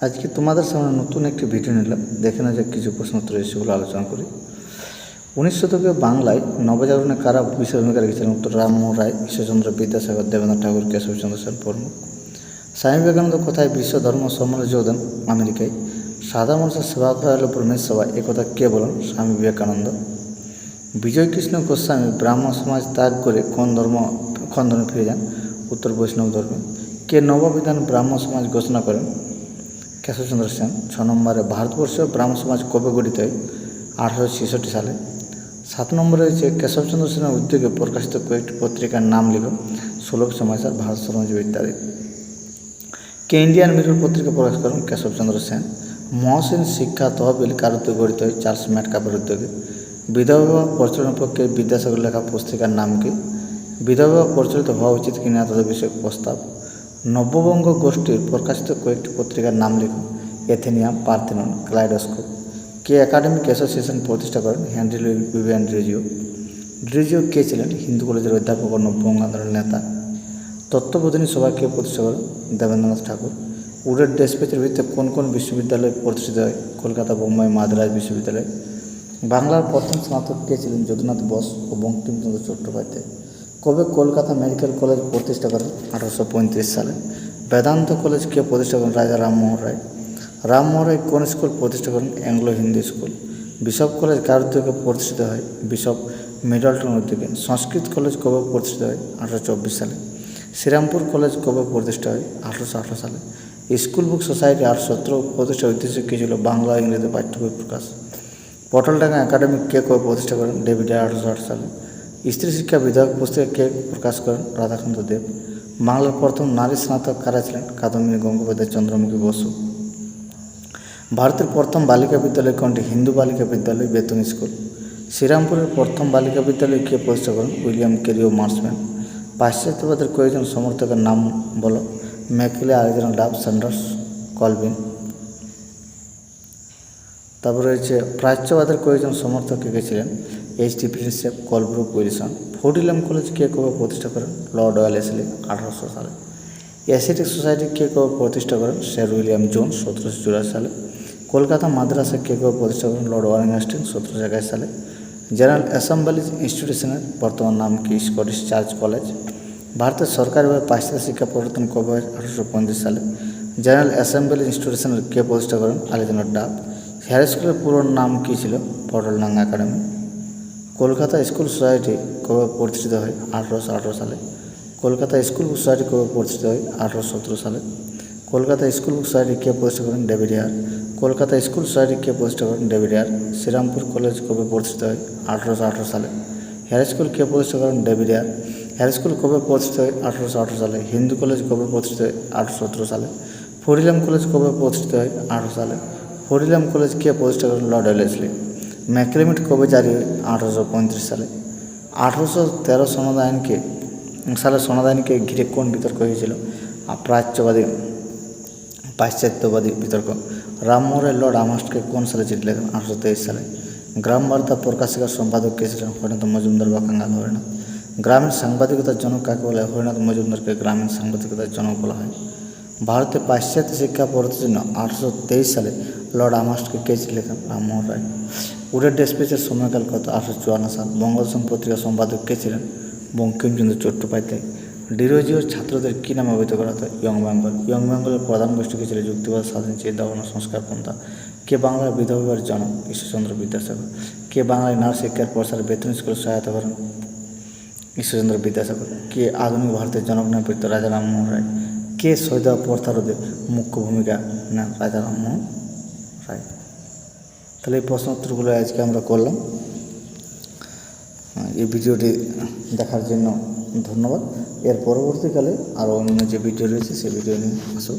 আজকে তোমাদের সামনে নতুন একটি ভিডিও নিলাম। দেখে না যাক কিছু প্রশ্ন উত্তর সেগুলো আলোচনা করি। উনিশ শতকে বাংলায় নবজাগরণে কারা বিশেষ ভূমিকা রেখেছিলেন? উত্তর রামমোহন রায়, ঈশ্বরচন্দ্র বিদ্যাসাগর দেবেন্দ্র ঠাকুর কেশবচন্দ্র সেন প্রমুখ। স্বামী বিবেকানন্দ কোথায় বিশ্ব ধর্ম সম্মেলনে যোগ দেন? আমেরিকায়। সাদা মানুষের সেবা করা হলো পরমেশ সেবা একথা কে বলেন? স্বামী বিবেকানন্দ। বিজয় কৃষ্ণ গোস্বামী ব্রাহ্ম সমাজ ত্যাগ করে কোন ধর্ম ধর্মে ফিরে যান? উত্তর বৈষ্ণব ধর্মে। কে নববিধান ব্রাহ্ম সমাজ ঘোষণা করেন? কেশবচন্দ্র সেন ছ নম্বরে ভারতবর্ষ ব্রাহ্ম সমাজ কবে গঠিত হয়? আঠারোশো ছেষট্টি সালে। সাত নম্বরে হচ্ছে কেশবচন্দ্র সেনের উদ্যোগে প্রকাশিত কয়েকটি পত্রিকার নাম লিখ সুলভ সমাচার, ভারত সমাজীব ইত্যাদি। কে ইন্ডিয়ান মিরর পত্রিকা প্রকাশ করেন কেশবচন্দ্র সেন। মহসিন শিক্ষা তহবিল কার গঠিত হয়? চার্লস ম্যাটকাপের উদ্যোগে। বিধবা প্রচলনের পক্ষে বিদ্যাসাগর লেখা পুস্তিকার নাম কি? বিধবা প্রচলিত হওয়া উচিত কিনা তথা বিষয়ক প্রস্তাব। নব্যবঙ্গ গোষ্ঠীর প্রকাশিত কয়েকটি পত্রিকার নাম লিখুন। Athenaeum, Parthenon, kaleidoscope. কে একাডেমিক অ্যাসোসিয়েশন প্রতিষ্ঠা করেন Henry Louis Vivian Derozio Derozio কে ছিলেন? হিন্দু কলেজের অধ্যাপক ও নব্যবঙ্গ আন্দোলনের নেতা। তত্ত্ববোধিনী সভা কে প্রতিষ্ঠা করেন? দেবেন্দ্রনাথ ঠাকুর। উডের ডেসপেচের ভিত্তিতে কোন কোন বিশ্ববিদ্যালয় প্রতিষ্ঠিত হয়? কলকাতা বোম্বাই মাদ্রাজ বিশ্ববিদ্যালয়। বাংলার প্রথম স্নাতক কে ছিলেন? যদুনাথ বোস ও বঙ্কিমচন্দ্র চট্টোপাধ্যায়। কবে কলকাতা মেডিকেল কলেজ প্রতিষ্ঠা করেন? আঠারোশো পঁয়ত্রিশ সালে। বেদান্ত কলেজ কে প্রতিষ্ঠা করেন? রাজা রামমোহন রায়। রামমোহন রায় কোন স্কুল প্রতিষ্ঠা করেন? Anglo Hindi school. Bishop college কার উদ্যোগে প্রতিষ্ঠিত হয়? বিশপ মিডলটন উদ্যোগে। সংস্কৃত কলেজ কবে প্রতিষ্ঠিত হয়? আঠারোশো চব্বিশ সালে। শ্রীরামপুর কলেজ কবে প্রতিষ্ঠা হয়? আঠারোশো আঠারো সালে। স্কুল বুক সোসাইটি আট সতেরো প্রতিষ্ঠা উদ্দেশ্য কী ছিল? বাংলা ইংরেজি পাঠ্য বই প্রকাশ। পটলডাঙ্গা একাডেমি কে কবে প্রতিষ্ঠা করেন? ডেভিড আঠারোশো আট সালে। স্ত্রী শিক্ষা বিধায়ক পুস্তকে কে প্রকাশ করেন রাধাকান্ত দেব। বাংলার প্রথম নারী স্নাতক কারা ছিলেন? কাদম্বিনী গঙ্গোপাধ্যায়, চন্দ্রমুখী বসু। ভারতের প্রথম বালিকা বিদ্যালয় কোনটি? হিন্দু বালিকা বিদ্যালয়, বেতন স্কুল। শ্রীরামপুরের প্রথম বালিকা বিদ্যালয় কে প্রতিষ্ঠা করেন? William কেরিও Marshman. পাশ্চাত্যবাদের কয়েকজন সমর্থকের নাম বলো। ম্যাকিলে আলেকজান্ডার ডাব, স্যান্ডার্স কলবিন তারপরে রয়েছে, প্রাচ্যবাদের কয়েকজন সমর্থক কে ছিলেন? H T Prinsep Colebrooke Wilson Fort William college কে কবে প্রতিষ্ঠা করেন? লর্ড ওয়ালেসলি আঠারোশো সালে। অ্যাসিটিক সোসাইটি কে কবে প্রতিষ্ঠা করেন? স্যার উইলিয়াম জোন সতেরোশো চুরাশি সালে। কলকাতা মাদ্রাসা কে কবে প্রতিষ্ঠা করেন? লর্ড ওয়ারেনস্টিন সতেরোশো একাশি সালে। জেনারেল অ্যাসেম্বলি ইনস্টিটিউশনের বর্তমান নাম কি? Scottish church college. ভারতের সরকারিভাবে পাশ্চাত্য শিক্ষা প্রবর্তন কবে? হয় আঠারোশো পঁয়ত্রিশ সালে। জেনারেল অ্যাসেম্বলি ইনস্টিটিউশনের কে প্রতিষ্ঠা করেন? আলেকজান্ডার ডাব। হেয়ার স্কুলের পুরো নাম কী ছিল? Patoldanga academy. Kolkata school society কবে প্রতিষ্ঠিত হয়? আঠারোশো আঠারো সালে। কলকাতা স্কুল সোসাইটি কবে প্রতিষ্ঠিত হয়? আঠারোশো সতেরো সালে। কলকাতা স্কুল সোসাইটি কে প্রতিষ্ঠা করেন? David Hare Kolkata school society কে প্রতিষ্ঠা করেন? ডেভিড হেয়ার শ্রীরামপুর কলেজ কবে প্রতিষ্ঠিত হয়? আঠারোশো আঠারো সালে। হেয়ার স্কুল কে প্রতিষ্ঠা করেন? ডেভিড হেয়ার হেয়ার স্কুল কবে প্রতিষ্ঠিত হয়? আঠারোশো আঠারো সালে। হিন্দু কলেজ কবে প্রতিষ্ঠিত হয়? আঠারোশো সতেরো সালে। ফরিলাম কলেজ কবে প্রতিষ্ঠিত হয়? আঠারো সালে। ফরিলাম কলেজ কে প্রতিষ্ঠা করেন? লর্ড এলেসলি। ম্যাক্রিমিট কবে জারি হয়? আঠারোশো পঁয়ত্রিশ সালে। আঠারোশো তেরো সনদ সালে সনদ ঘিরে কোন বিতর্ক হয়েছিল? প্রাচ্যবাদী পাশ্চাত্যবাদী বিতর্ক। রামমোহনের লর্ড আমাস্টকে কোন সালে লেখেন? আঠারোশো তেইশ সালে। গ্রাম বার্তা প্রকাশিকার সম্পাদক কে ছিলেন? হরিনাথ মজুমদার বা কাঙ্গাল হরিনাথ। গ্রামীণ সাংবাদিকতার জনক কাকে বলে? হরিনাথ মজুমদারকে গ্রামীণ সাংবাদিকতার জনক বলা হয়। ভারতে পাশ্চাত্য শিক্ষা পদ্ধতির জন্য আঠারোশো তেইশ সালে লর্ড আমাস্টকে কে লেখেন? রামমোহন রায়। উডের ডেসপেচের সময়কাল কত? আঠারোশো চুয়ান্ন সাল। বঙ্গদর্শন পত্রিকার সম্পাদক কে ছিলেন? বঙ্কিমচন্দ্র চট্টোপাধ্যায়। ডিরোজিওর ছাত্রদের কী নামে অভিহিত করা হতো? ইয়ং বেঙ্গল। ইয়ং বেঙ্গলের প্রধান গোষ্ঠী ছিল যুক্তিবাদ, স্বাধীন চিন্তা ভাবনা সংস্কার পন্থা। কে বাংলার বিধবার জনক? ঈশ্বরচন্দ্র বিদ্যাসাগর। কে বাংলায় নার শিক্ষার প্রসারে, বেতন স্কুলে সহায়তা করেন? ঈশ্বরচন্দ্র বিদ্যাসাগর। কে আধুনিক ভারতের জনক নামে পরিচিত? রাজা রামমোহন রায়। কে সৈদা প্রথারোধে মুখ্য ভূমিকা নেন রাজা রামমোহন রায়। তাহলে এই প্রশ্ন উত্তরগুলো আজকে আমরা করলাম। এই ভিডিওটি দেখার জন্য ধন্যবাদ। এর পরবর্তীকালে আরও অন্য যে ভিডিও রয়েছে সেই ভিডিও নিয়ে আসুন